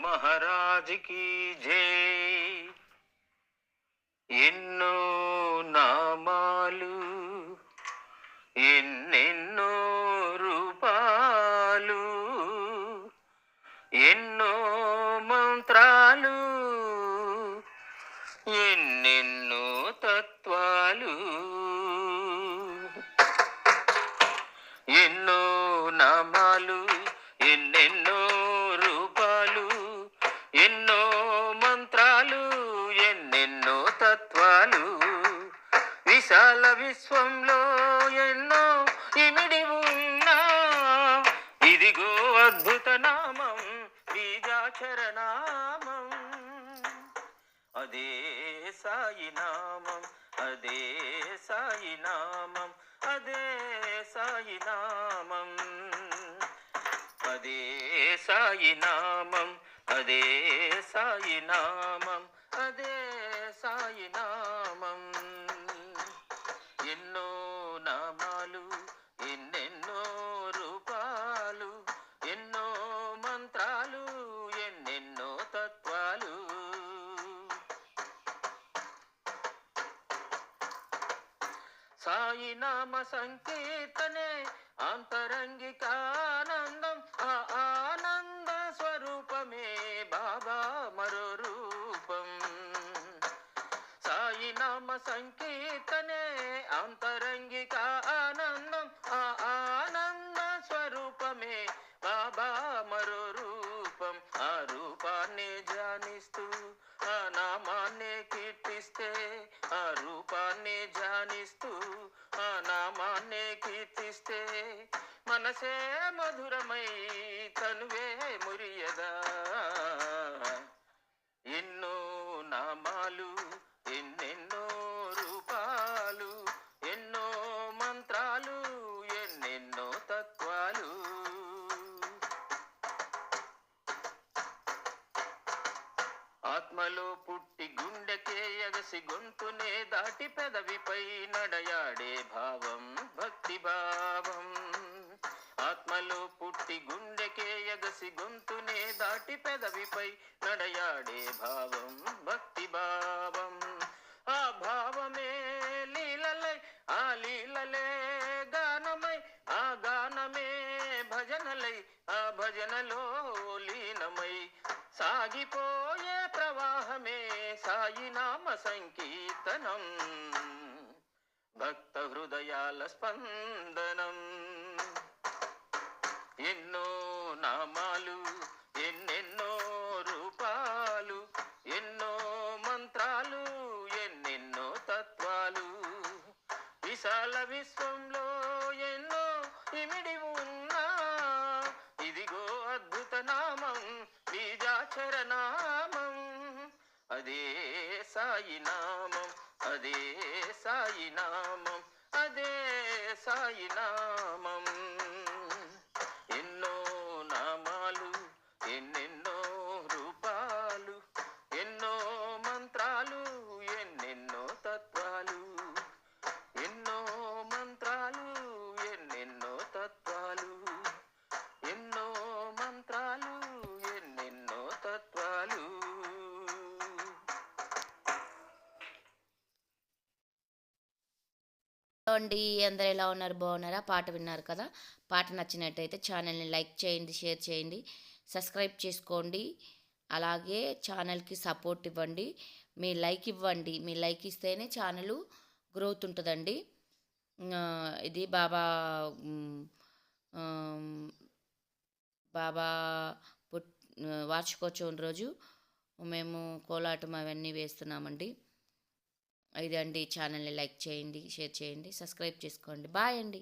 మహారాజుకి జే. ఎన్నో నామాలు ఎన్నెన్నో రూపాలు ఎన్నో మంత్రాలు ఎన్నెన్నో తత్వాలు ఎన్నో నామాలు ఎన్నెన్నో అద్భుత నామం బీజాచరణామం. అదే సాయి నామం అదే సాయి నామం అదే సాయి నామం. అదే సాయి నామం అదే సాయి నామం అదే సాయి నామం. సాయి నామ సంకీర్తనే ఆంతరంగికానందం ఆ ఆనంద స్వరూపమే బాబా మరో రూపం. సాయి నామ సంకీర్తనే ఆంతరంగిక ఆనందం ఆ ఆనంద స్వరూపమే బాబా మరో రూపం. ఆ రూపాన్ని ధ్యానిస్తూ ఆ నామాన్ని కీర్తిస్తే ఆ రూపాన్ని మనసే మధురమై తనువే మురియదా. ఎన్నో నామాలు ఎన్నెన్నో రూపాలు ఎన్నో మంత్రాలు ఎన్నెన్నో తత్వాలు. ఆత్మలో పుట్టి గుండెకే ఎగసి గొంతునే దాటి పెదవిపై నడయాడే ఎగసి గొంతునే దాటి పెదవిపై నడయాడే భావం భక్తి భావం. ఆ భావమే లీలలై ఆ లీలలే గానమై ఆ గానమే భజనలై ఆ భజనలో లీనమై. సాగిపోయే ప్రవాహమే సాయి నామ సంకీర్తనం భక్త హృదయాల స్పందనం. ఎన్నో విశాల విశ్వంలో ఎన్నో ఇమిడి ఉన్నా. ఇదిగో అద్భుత నామం బీజాక్షర నామం. అదే సాయి నామం అదే సాయి నామం అదే సాయి నామం. అండి అందరు ఎలా ఉన్నారు బాగున్నారా? పాట విన్నారు కదా? పాట నచ్చినట్టయితే ఛానల్ని లైక్ చేయండి షేర్ చేయండి సబ్స్క్రైబ్ చేసుకోండి. అలాగే ఛానల్కి సపోర్ట్ ఇవ్వండి. మీ లైక్ ఇవ్వండి. మీ లైక్ ఇస్తేనే ఛానల్ గ్రోత్ ఉంటుందండి. ఇది బాబా బాబా పుట్ వార్షికోత్సవం రోజు మేము కోలాటం అవన్నీ వేస్తున్నామండి. ఇదండి ఛానల్ని లైక్ చేయండి షేర్ చేయండి సబ్స్క్రైబ్ చేసుకోండి. బాయ్ అండి.